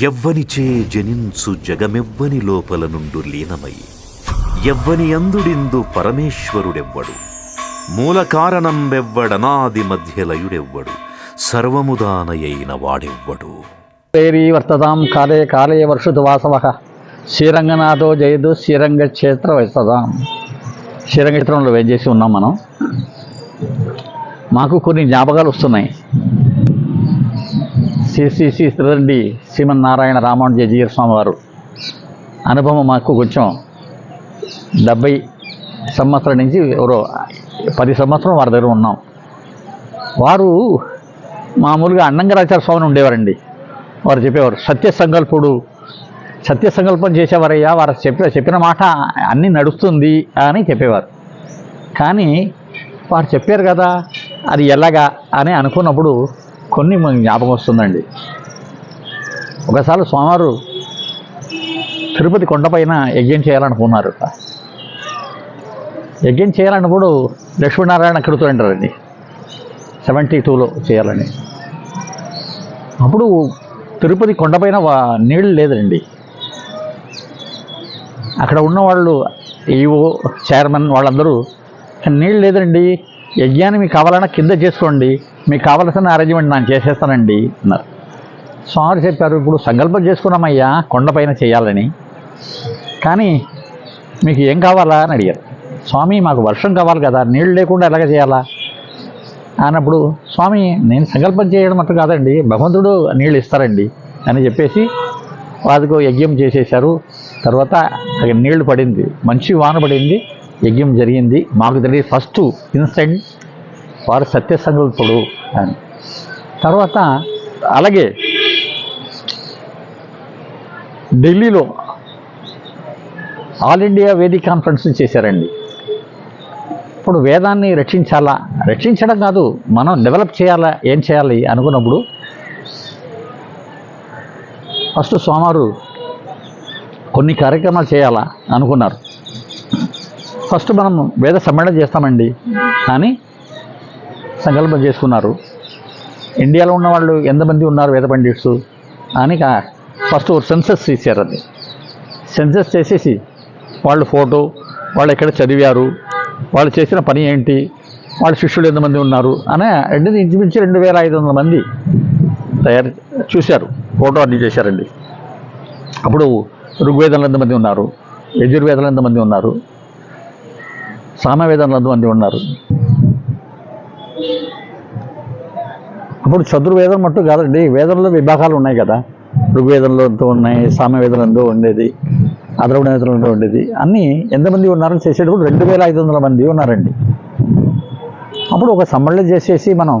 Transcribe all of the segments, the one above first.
ఎవ్వనిచే జనించు జగమెవ్వని లోపల నుండు లీనమై ఎవ్వని అందుడిందు పరమేశ్వరుడెవ్వడు. మూల కారణం మధ్యలయుడెవ్వడు. సర్వముదానయైన వాడెవ్వడు. తేరీ వర్తదాం కాలే కాలే వర్షతు వాసవ. శ్రీరంగనాథో జయదు శ్రీరంగ క్షేత్ర వస్తదాం శ్రీరంగ క్షేత్రంలో వేచేసి ఉన్నాం మనం. మాకు కొన్ని జ్ఞాపకాలు వస్తున్నాయి. శ్రీ శ్రీ శ్రీ శ్రీరెడ్డి శ్రీమన్నారాయణ రామానుజీయ స్వామి వారు అనుభవం మాకు కొంచెం డెబ్బై సంవత్సరం నుంచి ఎవరో పది సంవత్సరం వారి దగ్గర ఉన్నాం. వారు మామూలుగా అన్నంగరాచార్య స్వామిని ఉండేవారండి. వారు చెప్పేవారు సత్య సంకల్పుడు సత్య సంకల్పం చేసేవారయ్యా వారు చెప్పిన చెప్పిన మాట అన్నీ నడుస్తుంది అని చెప్పేవారు. కానీ వారు చెప్పారు కదా అది ఎలాగా అని అనుకున్నప్పుడు కొన్ని జ్ఞాపకం వస్తుందండి. ఒకసారి స్వామివారు తిరుపతి కొండపైన యజ్ఞం చేయాలనుకున్నారు. యజ్ఞం చేయాలన్నప్పుడు లక్ష్మీనారాయణ కడుతుంటారండి సెవెంటీ టూలో చేయాలని. అప్పుడు తిరుపతి కొండపైన వా- నీళ్ళు లేదండి. అక్కడ ఉన్నవాళ్ళు ఈవో చైర్మన్ వాళ్ళందరూ నీళ్ళు లేదండి యజ్ఞాన్ని మీకు కావాలన్నా కింద చేసుకోండి మీకు కావాల్సిన అరేంజ్మెంట్ నేను చేసేస్తానండి అన్నారు. స్వామి చెప్పారు ఇప్పుడు సంకల్పం చేసుకున్నామయ్యా కొండపైన చేయాలని. కానీ మీకు ఏం కావాలా? అని అడిగారు. స్వామి మాకు వర్షం కావాలి కదా నీళ్ళు లేకుండా ఎలాగ చేయాలా? అన్నప్పుడు స్వామి నేను సంకల్పం చేయడం మటు కాదండి భగవంతుడు నీళ్ళు ఇస్తారండి అని చెప్పేసి వాళ్ళకు యజ్ఞం చేసేశారు. తర్వాత అక్కడ నీళ్ళు పడింది మంచి వాన పడింది యజ్ఞం జరిగింది. మాకు తెలియదు ఫస్ట్ ఇన్స్టెంట్ వారు సత్యసంకల్పుడు అని. తర్వాత అలాగే ఢిల్లీలో ఆల్ ఇండియా వేదిక కాన్ఫరెన్స్ చేశారండి. ఇప్పుడు వేదాన్ని రక్షించాలా? రక్షించడం కాదు మనం డెవలప్ చేయాలా? ఏం చేయాలి? అనుకున్నప్పుడు ఫస్ట్ సోమారు కొన్ని కార్యక్రమాలు చేయాలా అనుకున్నారు. ఫస్ట్ మనం వేద సమ్మేళనం చేస్తామండి. అని సంకల్పం చేసుకున్నారు. ఇండియాలో ఉన్న వాళ్ళు ఎంతమంది ఉన్నారు వేద పండిట్స్? అని ఫస్ట్ సెన్సెస్ తీశారు అది. సెన్సస్ చేసేసి వాళ్ళు ఫోటో వాళ్ళు ఎక్కడ చదివారు వాళ్ళు చేసిన పని ఏంటి వాళ్ళ శిష్యులు ఎంతమంది ఉన్నారు అనే రెండు ఇంచుమించు రెండు వేల ఐదు వందల మంది తయారు చూశారు ఫోటో అన్ని చేశారండి. అప్పుడు ఋగ్వేదంలో ఎంతమంది ఉన్నారు యజుర్వేదంలో ఎంతమంది ఉన్నారు సామవేదంలో ఎంతమంది ఉన్నారు. అప్పుడు చతుర్వేదం మట్టు కాదండి వేదంలో విభాగాలు ఉన్నాయి కదా. ఋగ్వేదంలో ఎంతో ఉన్నాయి సామవేదంలో ఎంతో ఉండేది అద్రవణ వేదంలో ఉండేది అన్నీ ఎంతమంది ఉన్నారని చేసేటప్పుడు రెండు వేల ఐదు వందల మంది ఉన్నారండి. అప్పుడు ఒక సమ్మళ్ళ చేసేసి మనం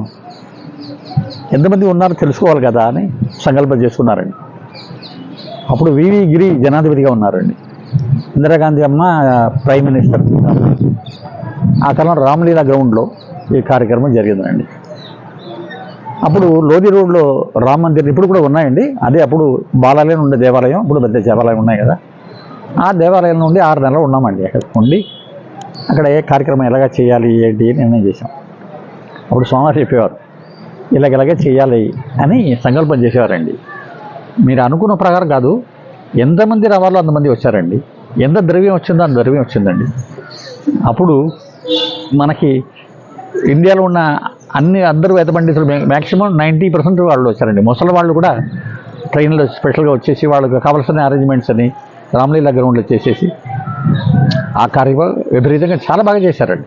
ఎంతమంది ఉన్నారో తెలుసుకోవాలి కదా అని సంకల్పం చేసుకున్నారండి. అప్పుడు వివి గిరి జనాధిపతిగా ఉన్నారండి. ఇందిరాగాంధీ అమ్మ ప్రైమ్ మినిస్టర్. ఆ కాలంలో రామలీలా గ్రౌండ్లో ఈ కార్యక్రమం జరిగిందండి. అప్పుడు లోధి రోడ్లో రామ మందిర్ ఇప్పుడు కూడా ఉన్నాయండి. అదే అప్పుడు బాలాలయం ఉండే దేవాలయం ఇప్పుడు పెద్ద దేవాలయం ఉన్నాయి కదా. ఆ దేవాలయం నుండి ఆరు నెలలు ఉన్నామండి అక్కడ ఉండి. అక్కడ ఏ కార్యక్రమం ఎలాగ చేయాలి ఏంటి అని నిర్ణయం చేశాం. అప్పుడు స్వామి చెప్పేవారు ఇలాగ ఇలాగే చేయాలి అని సంకల్పం చేసేవారండి. మీరు అనుకున్న ప్రకారం కాదు. ఎంతమంది రావాలో అంతమంది వచ్చారండి? ఎంత ద్రవ్యం వచ్చిందో అంత ద్రవ్యం వచ్చిందండి. అప్పుడు మనకి ఇండియాలో ఉన్న అన్ని అందరూ వేద పండితులు మ్యాక్సిమం నైంటీ పర్సెంట్ వాళ్ళు వచ్చారండి. ముసలి వాళ్ళు కూడా ట్రైన్లో స్పెషల్గా వచ్చేసి వాళ్ళకి కావాల్సిన అరేంజ్మెంట్స్ అని రామ్లీలా గ్రౌండ్లో చేసేసి ఆ కార్యక్రమం విపరీతంగా చాలా బాగా చేశారండి.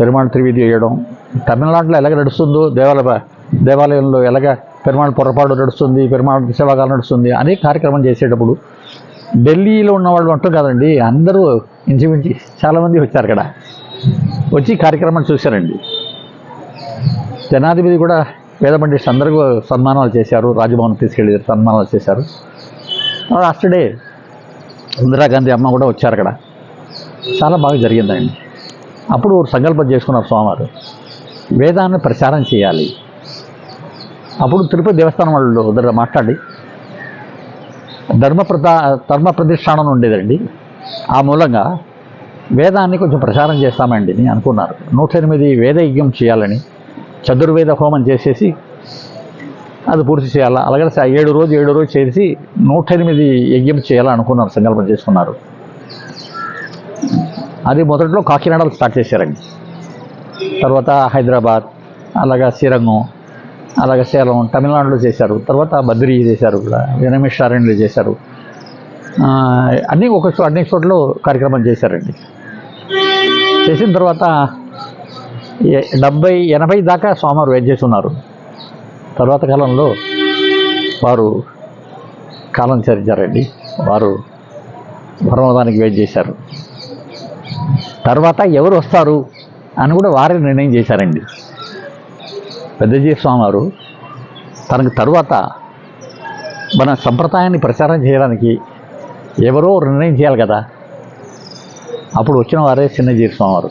పెరుమాళ్ త్రివేది వేయడం తమిళనాడులో ఎలాగ నడుస్తుందో దేవాలయ దేవాలయంలో ఎలాగ పెరుమాళ్ పొరపాటు నడుస్తుంది పెరుమాళ్ సేవాగాలు నడుస్తుంది అనే కార్యక్రమం చేసేటప్పుడు ఢిల్లీలో ఉన్న వాళ్ళు అంటూ కదండి అందరూ ఇంచుమించి చాలామంది వచ్చారు అక్కడ. వచ్చి కార్యక్రమం చూశారండి. జనాధిపతి కూడా వేద పండిట్స్ అందరికీ సన్మానాలు చేశారు రాజభవన్ తీసుకెళ్ళి సన్మానాలు చేశారు. లాస్ట్ డే ఇందిరాగాంధీ అమ్మ కూడా వచ్చారు అక్కడ. చాలా బాగా జరిగిందండి. అప్పుడు సంకల్పం చేసుకున్నారు స్వామివారు. వేదాన్ని ప్రచారం చేయాలి. అప్పుడు తిరుపతి దేవస్థానం వాళ్ళు దగ్గర మాట్లాడి ధర్మ ప్రదా ధర్మ ప్రతిష్టానం ఉండేదండి. ఆ మూలంగా వేదాన్ని కొంచెం ప్రచారం చేస్తామండి అని అనుకున్నారు. నూట ఎనిమిది వేద యజ్ఞం చేయాలని చతుర్వేద హోమం చేసేసి అది పూర్తి చేయాలా అలాగే ఏడు రోజు ఏడు రోజు చేసి నూట ఎనిమిది యజ్ఞం చేయాలని అనుకున్నారు సంకల్పం చేసుకున్నారు. అది మొదట్లో కాకినాడలో స్టార్ట్ చేశారండి. తర్వాత హైదరాబాద్ అలాగా శ్రీరంగం అలాగే సేలం తమిళనాడులో చేశారు. తర్వాత బద్రి చేశారు కూడా వినమిషారణ్యలో చేశారు. అన్నీ ఒక అన్ని చోట్ల కార్యక్రమం చేశారండి. చేసిన తర్వాత డెబ్బై ఎనభై దాకా స్వామివారు వెయిట్ చేస్తున్నారు. తర్వాత కాలంలో వారు కాలం చరించారండి. వారు పరమదానికి వెయిట్ చేశారు. తర్వాత ఎవరు వస్తారు అని కూడా వారే నిర్ణయం చేశారండి. పెద్దజీ స్వామివారు తనకు తరువాత మన సంప్రదాయాన్ని ప్రచారం చేయడానికి ఎవరో నిర్ణయం చేయాలి కదా. అప్పుడు వచ్చిన వారే చిన్నజీవి స్వామివారు.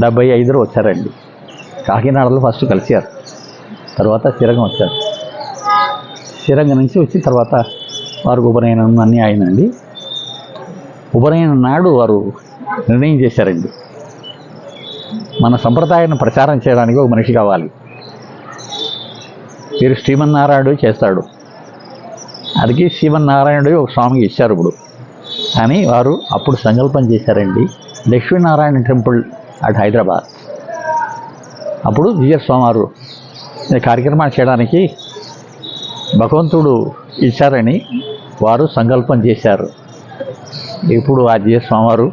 డెబ్బై ఐదులో వచ్చారండి. కాకినాడలో ఫస్ట్ కలిశారు. తర్వాత శ్రీరంగం వచ్చారు. శ్రీరంగం నుంచి వచ్చి తర్వాత వారికి ఉపనయనం అన్నీ అయిందండి ఉపనయనం నాడు వారు నిర్ణయం చేశారండి. మన సంప్రదాయాన్ని ప్రచారం చేయడానికి ఒక మనిషి కావాలి. వీరు శ్రీమన్నారాయణుడు చేస్తాడు. అదికి శ్రీమన్నారాయణుడు ఒక స్వామికి ఇచ్చారు ఇప్పుడు. అని వారు అప్పుడు సంకల్పం చేశారండి. Lakshminarayana temple at Hyderabad. అప్పుడు జిఎస్ స్వామివారు ఈ చేయడానికి భగవంతుడు ఇచ్చారని వారు సంకల్పం చేశారు. ఇప్పుడు ఆ జీఎస్ స్వామివారు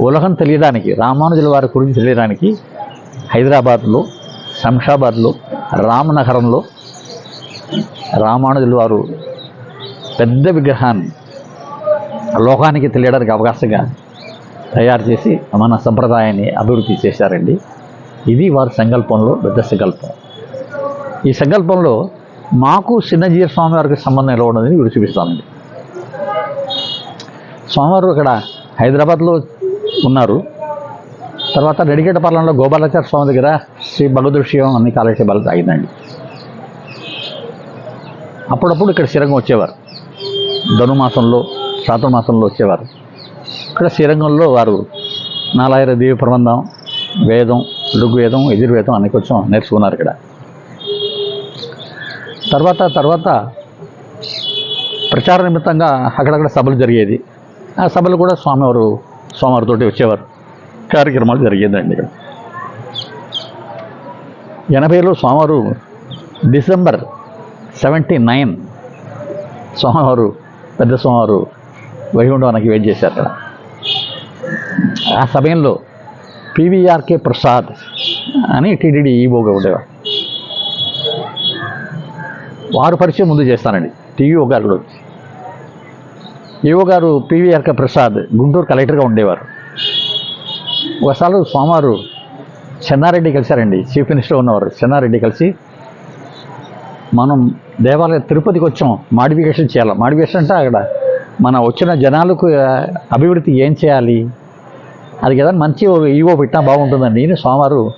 ఉలహం తెలియడానికి రామానుజుల వారి గురించి తెలియడానికి హైదరాబాద్లో శంషాబాద్లో రామనగరంలో రామానుజుల వారు పెద్ద విగ్రహాన్ని లోకానికి తెలియడానికి అవకాశంగా తయారు చేసి మన సంప్రదాయాన్ని అభివృద్ధి చేశారండి. ఇది వారి సంకల్పంలో పెద్ద సంకల్పం. ఈ సంకల్పంలో మాకు చిన్నజీవ స్వామి వారికి సంబంధం ఎలా ఉండదని వీడు చూపిస్తానండి స్వామివారు ఇక్కడ హైదరాబాద్లో ఉన్నారు. తర్వాత రెడ్డిగడ్డపాలెంలో గోపాలాచార్య స్వామి దగ్గర శ్రీ బలదృశ్యం అన్ని కాలక్షేపాలు తాగిందండి. అప్పుడప్పుడు ఇక్కడ శ్రీరంగం వచ్చేవారు. ధనుమాసంలో శాతమాసంలో వచ్చేవారు. ఇక్కడ శ్రీరంగంలో వారు నాలాయిర దేవి ప్రబంధం వేదం ఋగ్వేదం యజుర్వేదం అన్ని కొంచెం నేర్చుకున్నారు ఇక్కడ. తర్వాత తర్వాత ప్రచార నిమిత్తంగా అక్కడక్కడ సభలు జరిగేది. ఆ సభలు కూడా స్వామివారు స్వామివారితో వచ్చేవారు. కార్యక్రమాలు జరిగేదండి ఇక్కడ. ఎనభైలో స్వామివారు డిసెంబర్ సెవెంటీ నైన్ స్వామివారు పెద్ద స్వామివారు వైకుంఠానికి వెయిట్ చేశారు అక్కడ ఆ సమయంలో పివిఆర్కే ప్రసాద్ అని టీటీడీ ఈవోగా ఉండేవారు. వారు పరిచయం ముందు చేస్తానండి టీవీఓ గారు వచ్చి. ఈవో గారు పివిఆర్క ప్రసాద్ గుంటూరు కలెక్టర్గా ఉండేవారు. ఒకసారి స్వామివారు చెన్నారెడ్డి కలిశారండి. చీఫ్ మినిస్టర్ ఉన్నవారు చెన్నారెడ్డి కలిసి మనం దేవాలయ తిరుపతికి వచ్చాం. మాడిఫికేషన్ చేయాలి. మాడిఫికేషన్ అంటే అక్కడ మన వచ్చిన జనాలకు అభివృద్ధి ఏం చేయాలి? అది కదా మంచి ఈవో పెట్టినా బాగుంటుందండి నేను స్వామివారు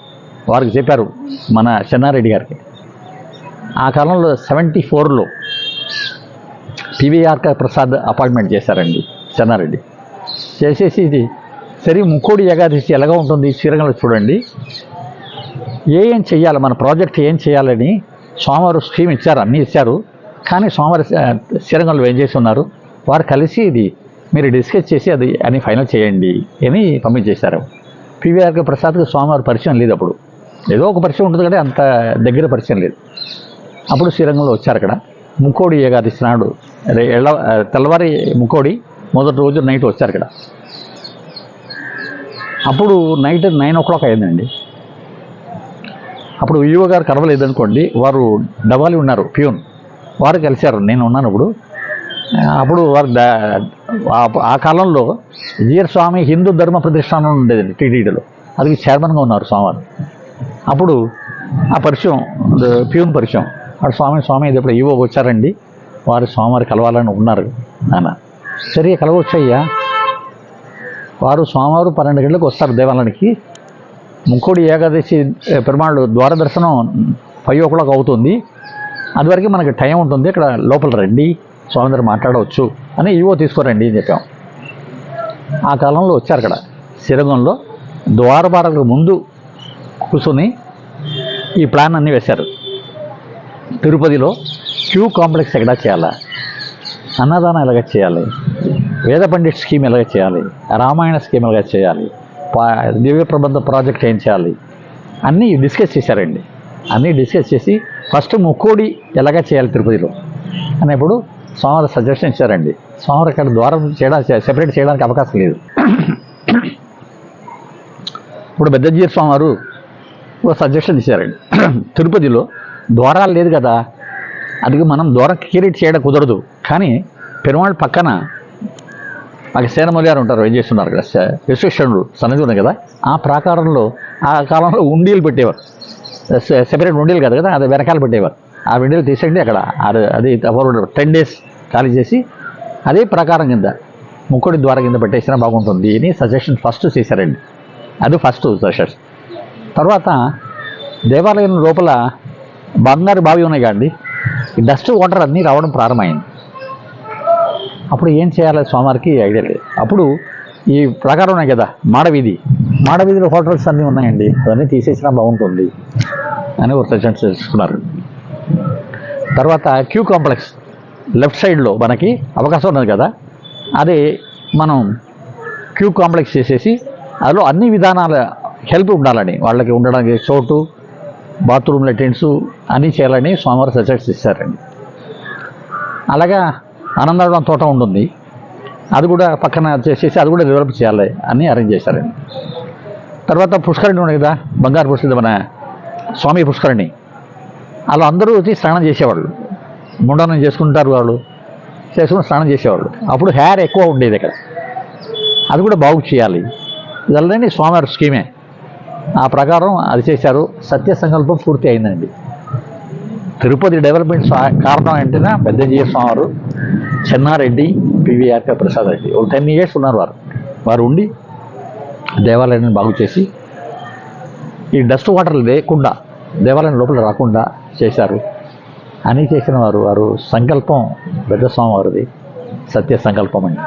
వారికి చెప్పారు మన చెన్నారెడ్డి గారికి. ఆ కాలంలో సెవెంటీ ఫోర్లో పివిఆర్క ప్రసాద్ అపాయింట్మెంట్ చేశారండి చెన్నారెడ్డి. చేసేసి ఇది సరే ముక్కోడి ఏకాదశి ఎలాగా ఉంటుంది శ్రీరంగంలో చూడండి. ఏ ఏం చేయాలి మన ప్రాజెక్ట్ ఏం చేయాలని స్వామివారు స్కీమ్ ఇచ్చారు అన్నీ ఇచ్చారు. కానీ స్వామివారి శ్రీరంగంలో ఏం చేసి ఉన్నారు వారు కలిసి ఇది మీరు డిస్కస్ చేసి అది అని ఫైనల్ చేయండి అని పంపించేశారు పివిఆర్కి ప్రసాద్కి స్వామివారి పరిచయం లేదు అప్పుడు. ఏదో ఒక పరిచయం ఉంటుంది కానీ అంత దగ్గర పరిచయం లేదు. అప్పుడు శ్రీరంగంలో వచ్చారు అక్కడ. ముక్కోడి ఏకాదశి నాడు ఎళ్ళ తెల్లవారి ముక్కోడి మొదటి రోజు నైట్ వచ్చారు ఇక్కడ. అప్పుడు నైట్ నైన్ ఓ క్లాక్ అయిందండి. అప్పుడు ఈవో గారు కలవలేదనుకోండి వారు డబాలి ఉన్నారు ప్యూన్. వారు కలిశారు నేను ఉన్నాను ఇప్పుడు. అప్పుడు వారు ఆ- కాలంలో జీఆర్ స్వామి హిందూ ధర్మ ప్రతిష్టానం ఉండేదండి టీటీడీలో. అది చైర్మన్గా ఉన్నారు స్వామివారు. అప్పుడు ఆ పరిచయం ప్యూన్ పరిచయం. వాడు స్వామి స్వామి ఇది ఇప్పుడు ఈవో వచ్చారండి. వారు స్వామివారి కలవాలని ఉన్నారు. నాన్న సరే కలవచ్చయ్యా. వారు స్వామివారు పన్నెండు గంటలకు వస్తారు దేవాలయానికి. ముక్కోడి ఏకాదశి పెరుమాళ్ళు ద్వార దర్శనం ఫైవ్ ఓ క్లాక్ అవుతుంది. అదివరకు మనకి టైం ఉంటుంది. ఇక్కడ లోపల రండి స్వామి దగ్గర మాట్లాడవచ్చు అని ఈవో తీసుకోరండి అని చెప్పాం. ఆ కాలంలో వచ్చారు అక్కడ శ్రీరంగంలో ద్వారపాలకు ముందు కూర్చొని ఈ ప్లాన్ అన్నీ వేశారు. తిరుపతిలో క్యూ కాంప్లెక్స్ ఎక్కడ చేయాలా? అన్నదానం ఎలాగ చేయాలి? వేద పండిట్ స్కీమ్ ఎలాగ చేయాలి? రామాయణ స్కీమ్ ఎలాగ చేయాలి? పా- దివ్య ప్రబంధ ప్రాజెక్ట్ ఏం చేయాలి? అన్నీ డిస్కస్ చేశారండి. అన్నీ డిస్కస్ చేసి ఫస్ట్ ముక్కోడి ఎలాగ చేయాలి తిరుపతిలో? అనేప్పుడు స్వామివారు సజెషన్ ఇచ్చారండి. స్వామివారు అక్కడ ద్వారం చేయడానికి సెపరేట్ చేయడానికి అవకాశం లేదు. ఇప్పుడు పెద్దజీర్ స్వామివారు ఒక సజెషన్ ఇచ్చారండి. తిరుపతిలో ద్వారాలు లేదు కదా. అది మనం ద్వారం క్రియేట్ చేయడం కుదరదు. కానీ పెరుమాళ్ పక్కన మాకు సేనమల్లి గారు ఉంటారు ఏం చేస్తున్నారు అక్కడ? విశ్వేశ్వరుడు సన్నిధి ఉంది కదా? ఆ ప్రాకారంలో ఆ కాలంలో ఉండీలు పెట్టేవారు. సెపరేట్ ఉండీలు కదా కదా అది వెనకాల పెట్టేవారు. ఆ ఉండీలు తీసేయండి అక్కడ. అది- అది టెన్ డేస్ ఖాళీ చేసి అదే ప్రాకారం కింద ముక్కుడి ద్వారా కింద పెట్టేసినా బాగుంటుంది అని సజెషన్ ఫస్ట్ చేశారండి. అది ఫస్ట్ సజెషన్. తర్వాత దేవాలయం లోపల బంగారు బావి ఉన్నాయి కాండి ఈ డస్ట్ వాటర్ అన్నీ రావడం ప్రారంభమైంది. అప్పుడు ఏం చేయాలి స్వామివారికి ఐడియా లేదు. అప్పుడు ఈ ప్రకారం ఉన్నాయి కదా మాడవీధి. మాడవీధిలో హోటల్స్ అన్నీ ఉన్నాయండి. అవన్నీ తీసేసినా బాగుంటుంది అని ఒక సజెషన్ చేసుకున్నారు తర్వాత క్యూ కాంప్లెక్స్ లెఫ్ట్ సైడ్లో మనకి అవకాశం ఉన్నది కదా. అది మనం క్యూ కాంప్లెక్స్ చేసేసి అందులో అన్ని విధానాల హెల్ప్ ఉండాలని వాళ్ళకి ఉండడానికి చోటు బాత్రూమ్ లెటిన్స్ అన్నీ చేయాలని స్వామివారు సజెస్ట్ ఇస్తారండి అలాగా ఆనందవరం తోట ఉంటుంది. అది కూడా పక్కన చేసేసి అది కూడా డెవలప్ చేయాలి అని అరేంజ్ చేశారండి. తర్వాత పుష్కరిణి ఉంది కదా బంగారు పుష్కరిణి మన స్వామి పుష్కరిణి. వాళ్ళు అందరూ వచ్చి స్నానం చేసేవాళ్ళు. ముండనం చేసుకుంటారు వాళ్ళు. చేసుకుని స్నానం చేసేవాళ్ళు. అప్పుడు హెయిర్ ఎక్కువ ఉండేది ఇక్కడ. అది కూడా బాగు చేయాలి. ఇదల్లనే స్వామివారి స్కీమే. ఆ ప్రకారం అది చేశారు. సత్య సంకల్పం పూర్తి అయిందండి. తిరుపతి డెవలప్మెంట్ కారణం ఏంటంటే పెద్దంజీయ స్వామివారు చెన్నారెడ్డి పివిఆర్కే ప్రసాద్ రెడ్డి. ఒక టెన్ ఇయర్స్ ఉన్నారు వారు. వారు ఉండి దేవాలయాన్ని బాగు చేసి ఈ డస్ట్ వాటర్ లేకుండా దేవాలయం లోపల రాకుండా చేశారు. అని చేసిన వారు వారు సంకల్పం పెద్ద స్వామివారిది సత్య సంకల్పం అండి.